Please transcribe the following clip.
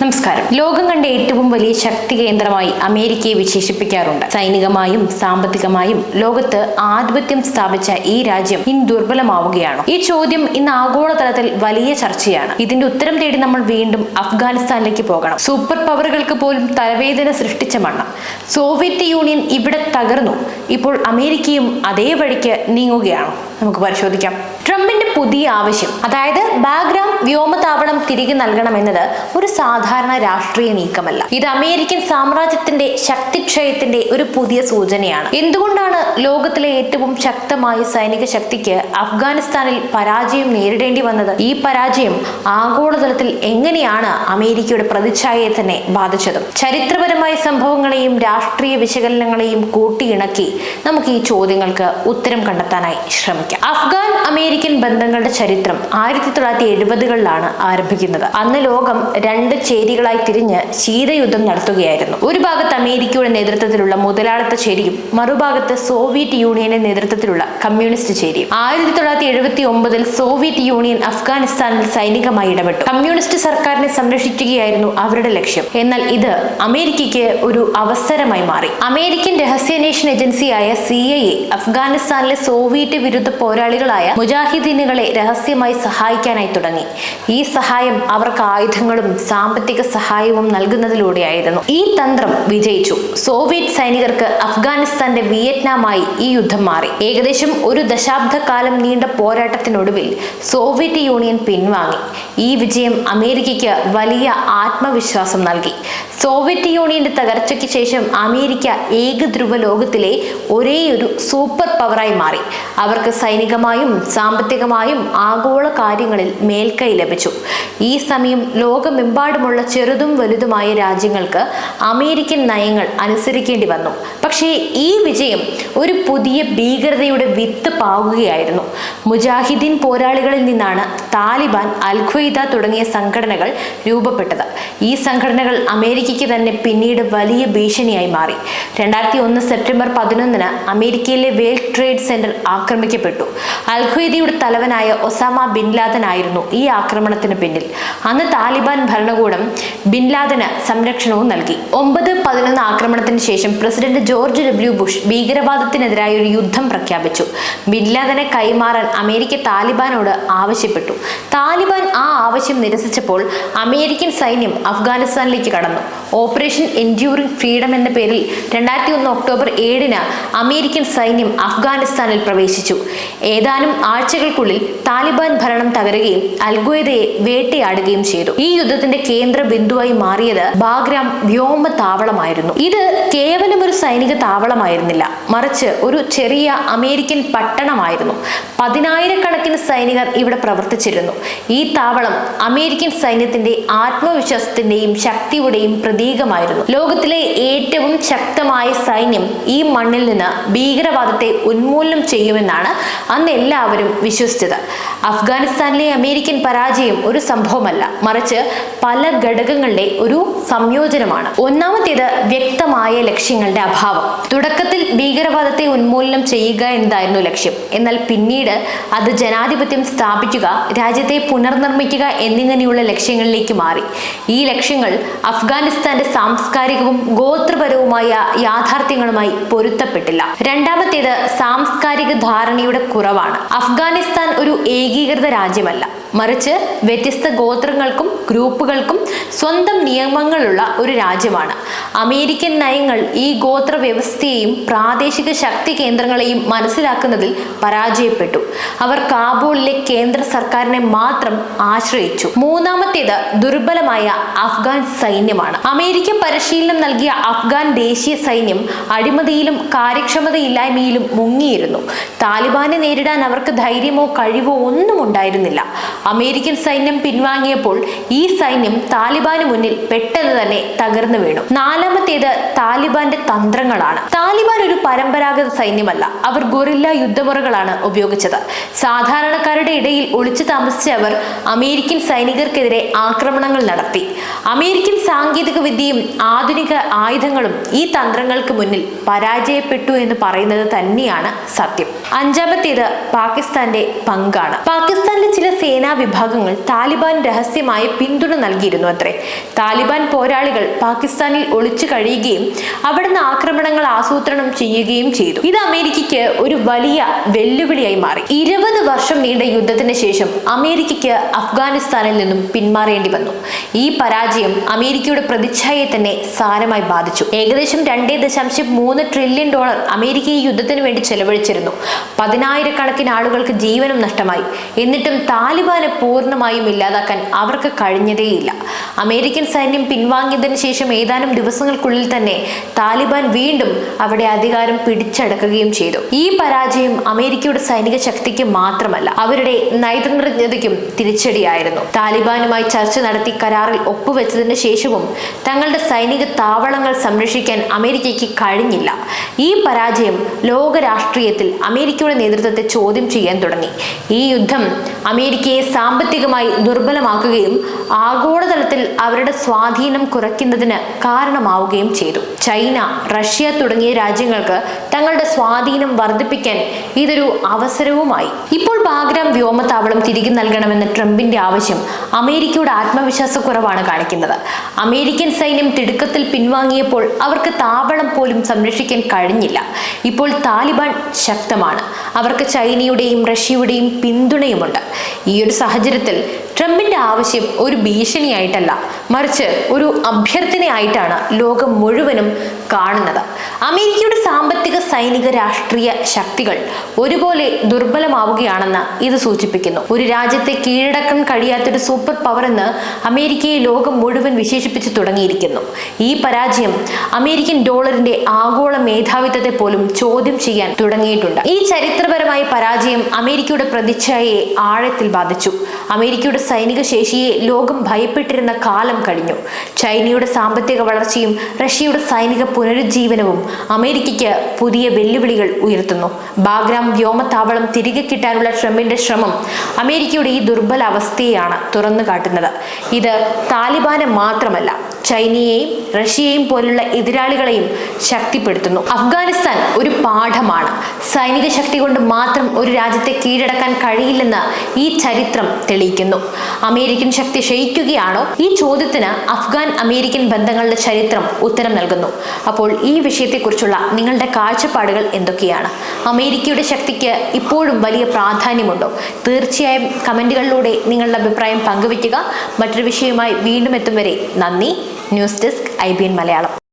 നമസ്കാരം. ലോകം കണ്ട ഏറ്റവും വലിയ ശക്തി കേന്ദ്രമായി അമേരിക്കയെ വിശേഷിപ്പിക്കാറുണ്ട്. സൈനികമായും സാമ്പത്തികമായും ലോകത്ത് ആധിപത്യം സ്ഥാപിച്ച ഈ രാജ്യം ഇന്ന് ദുർബലമാവുകയാണ്. ഈ ചോദ്യം ഇന്ന് ആഗോളതലത്തിൽ വലിയ ചർച്ചയാണ്. ഇതിന്റെ ഉത്തരം തേടി നമ്മൾ വീണ്ടും അഫ്ഗാനിസ്ഥാനിലേക്ക് പോകണം. സൂപ്പർ പവറുകൾക്ക് പോലും തലവേദന സൃഷ്ടിച്ച മണ്ണ്. സോവിയറ്റ് യൂണിയൻ ഇവിടെ തകർന്നു. ഇപ്പോൾ അമേരിക്കയും അതേ വഴിക്ക് നീങ്ങുകയാണ്. നമുക്ക് പരിശോധിക്കാം. ട്രംപിന്റെ പുതിയ ആവശ്യം അതായത് ബാഗ്രാം വ്യോമതാവളം തിരികെ നൽകണമെന്നത് ഒരു സാധാരണ രാഷ്ട്രീയ നീക്കമല്ല. ഇത് അമേരിക്കൻ സാമ്രാജ്യത്തിന്റെ ശക്തിക്ഷയത്തിന്റെ ഒരു പുതിയ സൂചനയാണ്. എന്തുകൊണ്ടാണ് ലോകത്തിലെ ഏറ്റവും ശക്തമായ സൈനിക ശക്തിക്ക് അഫ്ഗാനിസ്ഥാനിൽ പരാജയം നേരിടേണ്ടി വന്നത്? ഈ പരാജയം ആഗോളതലത്തിൽ എങ്ങനെയാണ് അമേരിക്കയുടെ പ്രതിച്ഛായയെ തന്നെ ബാധിച്ചതും? ചരിത്രപരമായ സംഭവങ്ങളെയും രാഷ്ട്രീയ വിശകലനങ്ങളെയും കൂട്ടിയിണക്കി നമുക്ക് ഈ ചോദ്യങ്ങൾക്ക് ഉത്തരം കണ്ടെത്താനായി ശ്രമിക്കാം. അഫ്ഗാൻ അമേരിക്കൻ ബന്ധങ്ങളുടെ ചരിത്രം ആയിരത്തി തൊള്ളായിരത്തി എഴുപതുകളിലാണ് ആരംഭിക്കുന്നത്. അന്ന് ലോകം രണ്ട് ചേരികളായി തിരിഞ്ഞ് ശീതയുദ്ധം നടത്തുകയായിരുന്നു. ഒരു ഭാഗത്ത് അമേരിക്കയുടെ നേതൃത്വത്തിലുള്ള മുതലാളിത്ത ചേരിയും മറുഭാഗത്ത് സോവിയറ്റ് യൂണിയന്റെ നേതൃത്വത്തിലുള്ള കമ്മ്യൂണിസ്റ്റ് ചേരിയും. ആയിരത്തി തൊള്ളായിരത്തി എഴുപത്തി ഒമ്പതിൽ സോവിയറ്റ് യൂണിയൻ അഫ്ഗാനിസ്ഥാനിൽ സൈനികമായി ഇടപെട്ടു. കമ്മ്യൂണിസ്റ്റ് സർക്കാരിനെ സംരക്ഷിക്കുകയായിരുന്നു അവരുടെ ലക്ഷ്യം. എന്നാൽ ഇത് അമേരിക്കയ്ക്ക് ഒരു അവസരമായി മാറി. അമേരിക്കൻ രഹസ്യാന്വേഷണ ഏജൻസിയായ സി ഐ എ അഫ്ഗാനിസ്ഥാനിലെ സോവിയറ്റ് വിരുദ്ധ പോരാളികളായ മുജാഹിദീനുകളെ രഹസ്യമായി സഹായിക്കാനായി തുടങ്ങി. ഈ സഹായം അവർക്ക് ആയുധങ്ങളും സാമ്പത്തിക സഹായവും നൽകുന്നതിലൂടെയായിരുന്നു. ഈ തന്ത്രം വിജയിച്ചു. സോവിയറ്റ് സൈനികർക്ക് അഫ്ഗാനിസ്ഥാന്റെ വിയറ്റ്നാമായി ഈ യുദ്ധം മാറി. ഏകദേശം ഒരു ദശാബ്ദക്കാലം നീണ്ട പോരാട്ടത്തിനൊടുവിൽ സോവിയറ്റ് യൂണിയൻ പിൻവാങ്ങി. ഈ വിജയം അമേരിക്കയ്ക്ക് വലിയ ആത്മവിശ്വാസം നൽകി. സോവിയറ്റ് യൂണിയന്റെ തകർച്ചയ്ക്ക് ശേഷം അമേരിക്ക ഏകധ്രുവ ലോകത്തിലെ ഒരേയൊരു സൂപ്പർ പവറായി മാറി. അവർക്ക് സൈനികമായും സാമ്പത്തികമായും ആഗോള കാര്യങ്ങളിൽ മേൽക്കൈ ലഭിച്ചു. ഈ സമയം ലോകമെമ്പാടുമുള്ള ചെറുതും വലുതുമായ രാജ്യങ്ങൾക്ക് അമേരിക്കൻ നയങ്ങൾ അനുസരിക്കേണ്ടി വന്നു. പക്ഷേ ഈ വിജയം ഒരു പുതിയ ഭീകരതയുടെ വിത്ത് പാകുകയായിരുന്നു. മുജാഹിദീൻ പോരാളികളിൽ നിന്നാണ് താലിബാൻ അൽ ഖ്വയ്ദ തുടങ്ങിയ സംഘടനകൾ രൂപപ്പെട്ടത്. ഈ സംഘടനകൾ അമേരിക്കയ്ക്ക് തന്നെ പിന്നീട് വലിയ ഭീഷണിയായി മാറി. രണ്ടായിരത്തി ഒന്ന് സെപ്റ്റംബർ പതിനൊന്നിന് അമേരിക്കയിലെ വേൾഡ് ട്രേഡ് സെന്റർ ആക്രമിക്കപ്പെട്ടു. അൽ ഖ്വയ്ദയുടെ തലവനായ ഒസാമ ബിൻ ലാദൻ ആയിരുന്നു ഈ ആക്രമണത്തിന് പിന്നിൽ. അന്ന് താലിബാൻ ഭരണകൂടം ബിൻ ലാദന് സംരക്ഷണവും നൽകി. ഒമ്പത് പതിനൊന്ന് ആക്രമണത്തിന് ശേഷം പ്രസിഡന്റ് ജോർജ് ഡബ്ല്യു ബുഷ് ഭീകരവാദത്തിനെതിരായ ഒരു യുദ്ധം പ്രഖ്യാപിച്ചു. ബിൻ ലാദനെ കൈമാറാൻ അമേരിക്ക താലിബാനോട് ആവശ്യപ്പെട്ടു. താലിബാൻ ആ ആവശ്യം നിരസിച്ചപ്പോൾ അമേരിക്കൻ സൈന്യം അഫ്ഗാനിസ്ഥാനിലേക്ക് കടന്നു. ഓപ്പറേഷൻ എൻഡ്യൂറിംഗ് ഫ്രീഡം എന്ന പേരിൽ രണ്ടായിരത്തി ഒന്ന് ഒക്ടോബർ ഏഴിന് അമേരിക്കൻ സൈന്യം അഫ്ഗാനിസ്ഥാനിൽ പ്രവേശിച്ചു. ഏതാനും ആഴ്ചകൾക്കുള്ളിൽ താലിബാൻ ഭരണം തകരുകയും അൽഗോയതയെ വേട്ടയാടുകയും ചെയ്തു. ഈ യുദ്ധത്തിന്റെ കേന്ദ്ര ബിന്ദുവായി മാറിയത് ബാഗ്രാം വ്യോമ താവളമായിരുന്നു. ഇത് കേവലം ഒരു സൈനിക താവളമായിരുന്നില്ല. മറിച്ച് ഒരു ചെറിയ അമേരിക്കൻ പട്ടണമായിരുന്നു. പതിനായിരക്കണക്കിന് സൈനികർ ഇവിടെ പ്രവർത്തിച്ചിരുന്നു. ഈ താവളം അമേരിക്കൻ സൈന്യത്തിന്റെ ആത്മവിശ്വാസത്തിന്റെയും ശക്തിയുടെയും പ്രതീകമായിരുന്നു. ലോകത്തിലെ ഏറ്റവും ശക്തമായ സൈന്യം ഈ മണ്ണിൽ നിന്ന് ഭീകരവാദത്തെ ഉന്മൂലനം ചെയ്യുമെന്നാണ് അന്ന് എല്ലാവരും വിശ്വസിച്ചത്. അഫ്ഗാനിസ്ഥാനിലെ അമേരിക്കൻ പരാജയം ഒരു സംഭവമല്ല. മറിച്ച് പല ഘടകങ്ങളുടെ ഒരു സംയോജനമാണ്. ഒന്നാമത്തേത് വ്യക്തമായ ലക്ഷ്യങ്ങളുടെ അഭാവം. തുടക്കത്തിൽ ഭീകരവാദത്തെ ഉന്മൂലനം ചെയ്യുക എന്നതായിരുന്നു ലക്ഷ്യം. എന്നാൽ പിന്നീട് അത് ജനാധിപത്യം സ്ഥാപിക്കുക രാജ്യത്തെ പുനർനിർമ്മിക്കുക എന്നിങ്ങനെയുള്ള ലക്ഷ്യങ്ങളിലേക്ക് മാറി. ഈ ലക്ഷ്യങ്ങൾ അഫ്ഗാനിസ്ഥാന്റെ സാംസ്കാരികവും ഗോത്രപരവുമായ യാഥാർത്ഥ്യങ്ങളുമായി പൊരുത്തപ്പെട്ടില്ല. രണ്ടാമത്തേത് സാംസ്കാരിക ധാരണയുടെ കുറവാണ്. അഫ്ഗാനിസ്ഥാൻ ഒരു ഏകീകൃത രാജ്യമല്ല. മറിച്ച് വ്യത്യസ്ത ഗോത്രങ്ങൾക്കും ഗ്രൂപ്പുകൾക്കും സ്വന്തം നിയമങ്ങളുള്ള ഒരു രാജ്യമാണ്. അമേരിക്കൻ നയങ്ങൾ ഈ ഗോത്ര വ്യവസ്ഥയെയും പ്രാദേശിക ശക്തി കേന്ദ്രങ്ങളെയും മനസ്സിലാക്കുന്നതിൽ പരാജയപ്പെട്ടു. അവർ കാബൂളിലെ കേന്ദ്ര സർക്കാരിനെ മാത്രം ആശ്രയിച്ചു. മൂന്നാമത്തേത് ദുർബലമായ അഫ്ഗാൻ സൈന്യമാണ്. അമേരിക്ക പരിശീലനം നൽകിയ അഫ്ഗാൻ ദേശീയ സൈന്യം അഴിമതിയിലും കാര്യക്ഷമതയില്ലായ്മയിലും മുങ്ങിയിരുന്നു. താലിബാനെ നേരിടാൻ അവർക്ക് ധൈര്യമോ കഴിവോ ഒന്നും ഉണ്ടായിരുന്നില്ല. അമേരിക്കൻ സൈന്യം പിൻവാങ്ങിയപ്പോൾ ഈ സൈന്യം താലിബാന് മുന്നിൽ പെട്ടെന്ന് തന്നെ തകർന്നു വീണു. നാലാമത്തേത് താലിബാന്റെ തന്ത്രങ്ങളാണ്. താലിബാൻ ഒരു പരമ്പരാഗത സൈന്യമല്ല. അവർ ഗൊറില്ല യുദ്ധമുറകളാണ് ഉപയോഗിച്ചത്. സാധാരണക്കാരുടെ ഇടയിൽ ഒളിച്ചു താമസിച്ച അവർ അമേരിക്കൻ സൈനികർക്കെതിരെ ആക്രമണങ്ങൾ നടത്തി. അമേരിക്കൻ സാങ്കേതിക വിദ്യയും ആധുനിക ആയുധങ്ങളും ഈ തന്ത്രങ്ങൾക്ക് മുന്നിൽ പരാജയപ്പെട്ടു എന്ന് പറയുന്നത് തന്നെയാണ് സത്യം. അഞ്ചാമത്തേത് പാകിസ്ഥാന്റെ പങ്കാണ്. പാകിസ്ഥാനിലെ ചില സേനാ വിഭാഗങ്ങൾ താലിബാൻ രഹസ്യമായി പിന്തുണ നൽകിയിരുന്നു അത്രേ. താലിബാൻ പോരാളികൾ പാകിസ്ഥാനിൽ ഒളിച്ചു കഴിയുകയും അവിടുന്ന് ആക്രമണങ്ങൾ ആസൂത്രണം ചെയ്യുകയും ചെയ്തു. ഇത് അമേരിക്കയ്ക്ക് ഒരു വലിയ വെല്ലുവിളിയായി മാറി. ഇരുപത് വർഷം നീണ്ട യുദ്ധത്തിന് ശേഷം അമേരിക്കയ്ക്ക് അഫ്ഗാനിസ്ഥാനിൽ നിന്നും പിന്മാറേണ്ടി വന്നു. ഈ പരാജയം അമേരിക്കയുടെ പ്രതിച്ഛായയെ തന്നെ സാരമായി ബാധിച്ചു. ഏകദേശം രണ്ടേ ദശാംശം മൂന്ന് ട്രില്യൺ ഡോളർ അമേരിക്ക ഈ യുദ്ധത്തിന് വേണ്ടി ചെലവഴിച്ചിരുന്നു. പതിനായിരക്കണക്കിന് ആളുകൾക്ക് ജീവനും നഷ്ടമായി. എന്നിട്ടും താലിബാനെ പൂർണമായും ഇല്ലാതാക്കാൻ അവർക്ക് കഴിഞ്ഞതേയില്ല. അമേരിക്കൻ സൈന്യം പിൻവാങ്ങിയതിന് ശേഷം ഏതാനും ദിവസങ്ങൾക്കുള്ളിൽ തന്നെ താലിബാൻ വീണ്ടും അവിടെ അധികാരം പിടിച്ചടക്കുകയും ചെയ്തു. ഈ പരാജയം അമേരിക്കയുടെ സൈനിക ശക്തിക്ക് മാത്രമല്ല അവരുടെ നയതന്ത്രജ്ഞതയ്ക്കും തിരിച്ചടിയായിരുന്നു. താലിബാനുമായി ചർച്ച നടത്തി കരാറിൽ ഒപ്പുവെച്ചതിന് ശേഷവും തങ്ങളുടെ സൈനിക താവളങ്ങൾ സംരക്ഷിക്കാൻ അമേരിക്കയ്ക്ക് കഴിഞ്ഞില്ല. ഈ പരാജയം ലോകരാഷ്ട്രീയത്തിൽ അമേരിക്കയുടെ നേതൃത്വത്തെ ചോദ്യം ചെയ്യാൻ തുടങ്ങി. ഈ യുദ്ധം അമേരിക്കയെ സാമ്പത്തികമായി ദുർബലമാക്കുകയും ആഗോളതലത്തിൽ അവരുടെ സ്വാധീനം കുറയ്ക്കുന്നതിന് കാരണമാവുകയും ചെയ്തു. ചൈന റഷ്യ തുടങ്ങിയ രാജ്യങ്ങൾക്ക് തങ്ങളുടെ സ്വാധീനം വർദ്ധിപ്പിക്കാൻ ഇതൊരു അവസരവുമായി. ഇപ്പോൾ ബാഗ്രാം വ്യോമത്താവളം തിരികെ നൽകണമെന്ന ട്രംപിന്റെ ആവശ്യം അമേരിക്കയുടെ ആത്മവിശ്വാസക്കുറവാണ് കാണിക്കുന്നത്. അമേരിക്കൻ സൈന്യം തിടുക്കത്തിൽ പിൻവാങ്ങിയപ്പോൾ അവർക്ക് താവളം പോലും സംരക്ഷിക്കാൻ കഴിഞ്ഞില്ല. ഇപ്പോൾ താലിബാൻ ശക്തമാണ്. അവർക്ക് ചൈനയുടെയും റഷ്യയുടെയും പിന്തുണയുമുണ്ട്. ഈ ഒരു സാഹചര്യത്തിൽ ട്രംപിന്റെ ആവശ്യം ഒരു ഭീഷണിയായിട്ടല്ല മറിച്ച് ഒരു അഭ്യർത്ഥനയായിട്ടാണ് ലോകം മുഴുവനും കാണുന്നത്. അമേരിക്കയുടെ സാമ്പത്തിക സൈനിക രാഷ്ട്രീയ ശക്തികൾ ഒരുപോലെ ദുർബലമാവുകയാണെന്ന് ഇത് സൂചിപ്പിക്കുന്നു. ഒരു രാജ്യത്തെ കീഴടക്കാൻ കഴിയാത്തൊരു സൂപ്പർ പവർ എന്ന് അമേരിക്കയെ ലോകം മുഴുവൻ വിശേഷിപ്പിച്ചു തുടങ്ങിയിരിക്കുന്നു. ഈ പരാജയം അമേരിക്കൻ ഡോളറിന്റെ ആഗോള മേധാവിത്വത്തെ പോലും ചോദ്യം ചെയ്യാൻ തുടങ്ങിയിട്ടുണ്ട്. ഈ ചരിത്രപരമായ പരാജയം അമേരിക്കയുടെ പ്രതിച്ഛായയെ ആഴത്തിൽ ബാധിച്ചു. അമേരിക്കയുടെ സൈനിക ശേഷിയെ ലോകം ഭയപ്പെട്ടിരുന്ന കാലം കഴിഞ്ഞു. ചൈനയുടെ സാമ്പത്തിക വളർച്ചയും റഷ്യയുടെ സൈനിക പുനരുജ്ജീവനവും അമേരിക്കയ്ക്ക് പുതിയ വെല്ലുവിളികൾ ഉയർത്തുന്നു. ബാഗ്രാം വ്യോമത്താവളം തിരികെ കിട്ടാനുള്ള ട്രംപിന്റെ ശ്രമം അമേരിക്കയുടെ ഈ ദുർബല അവസ്ഥയെയാണ് തുറന്നു കാട്ടുന്നത് ഇത് താലിബാന് മാത്രമല്ല ചൈനയെയും റഷ്യയെയും പോലുള്ള എതിരാളികളെയും ശക്തിപ്പെടുത്തുന്നു. അഫ്ഗാനിസ്ഥാൻ ഒരു പാഠമാണ്. സൈനിക ശക്തി കൊണ്ട് മാത്രം ഒരു രാജ്യത്തെ കീഴടക്കാൻ കഴിയില്ലെന്ന് ഈ ചരിത്രം തെളിയിക്കുന്നു. അമേരിക്കൻ ശക്തി ക്ഷയിക്കുകയാണോ? ഈ ചോദ്യത്തിന് അഫ്ഗാൻ അമേരിക്കൻ ബന്ധങ്ങളുടെ ചരിത്രം ഉത്തരം നൽകുന്നു. അപ്പോൾ ഈ വിഷയത്തെക്കുറിച്ചുള്ള നിങ്ങളുടെ കാഴ്ചപ്പാടുകൾ എന്തൊക്കെയാണ്? അമേരിക്കയുടെ ശക്തിക്ക് ഇപ്പോഴും വലിയ പ്രാധാന്യമുണ്ടോ? തീർച്ചയായും കമന്റുകളിലൂടെ നിങ്ങളുടെ അഭിപ്രായം പങ്കുവയ്ക്കുക മറ്റൊരു വിഷയവുമായി വീണ്ടും എത്തും വരെ നന്ദി. News desk I Malayalam